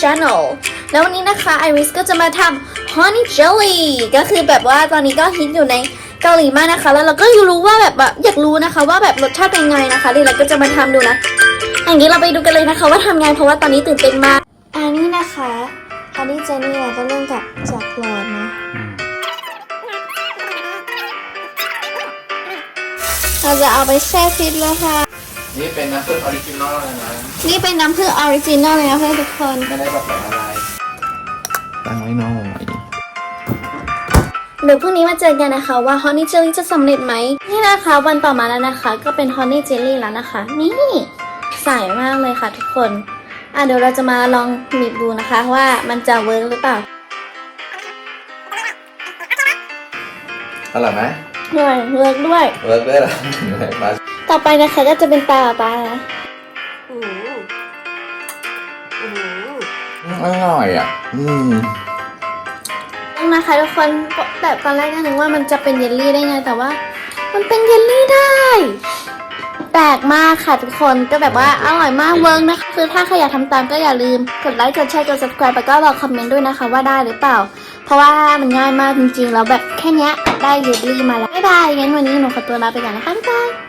Channel แล้ววันนี้นะคะไอริสก็จะมาทำ Honey Jelly ก็คือแบบว่าตอนนี้ก็ฮิตอยู่ในเกาหลีมากนะคะ แล้วเราก็อยากรู้ว่าแบบแบบอยากรู้นะคะ ว่าแบบรสชาติเป็นไงนะคะลีเราก็จะมาทำดูนะอย่างนี้เราไปดูกันเลยนะคะ ว่าทำไงเพราะว่าตอนนี้ตื่นเต้นมากอันนี้นะคะอันนี้เจนี่เราก็เริ่มจากจากหลอดนะเราจะเอาไปแช่ฟิตแล้วค่ะ นี่เป็นน้ำซุปออริจินอลเลยนะ นี่เป็นน้ำผึ้งออริจินอลเลยนะเพื่อนทุกคน ไม่ได้แบบใส่อะไร ตั้งไว้น้องไว้เดี๋ยวพรุ่งนี้มาเจอกันนะคะว่า Honey Jelly จะสำเร็จไหมนี่นะคะวันต่อมาแล้วนะคะ ก็เป็น Honey Jelly แล้วนะคะ นี่ใสมากเลยค่ะทุกคนอะเดี๋ยวเราจะมาลองบีบดูนะคะว่ามันจะเวิร์กหรือเปล่าอร่อยไหมด้วยเวิร์กด้วย เวิร์กด้วยเหรอมา ต่อไปนะคะก็จะเป็นตาตานะอร่อยอะ อืมนี่นะคะทุกคนแบบตอนแรกก็นึกว่ามันจะเป็นเยลลี่ได้ไง แต่ว่า มันเป็นเยลลี่ได้แปลกมากค่ะทุกคนก็แบบว่าอร่อยมากเวิร์กนะคะคือถ้าใครอยากทำตามก็อย่าลืมกดไลค์กดแชร์กด subscribe แล้วก็บอกคอมเมนต์ด้วยนะคะว่าได้หรือเปล่า เพราะว่ามันง่ายมากจริงๆ แล้วแบบแค่เนี้ยได้เยลลี่มาแล้วบ๊ายบายงั้นวันนี้หนูขอตัวลาไปก่อนนะคะบ๊ายบาย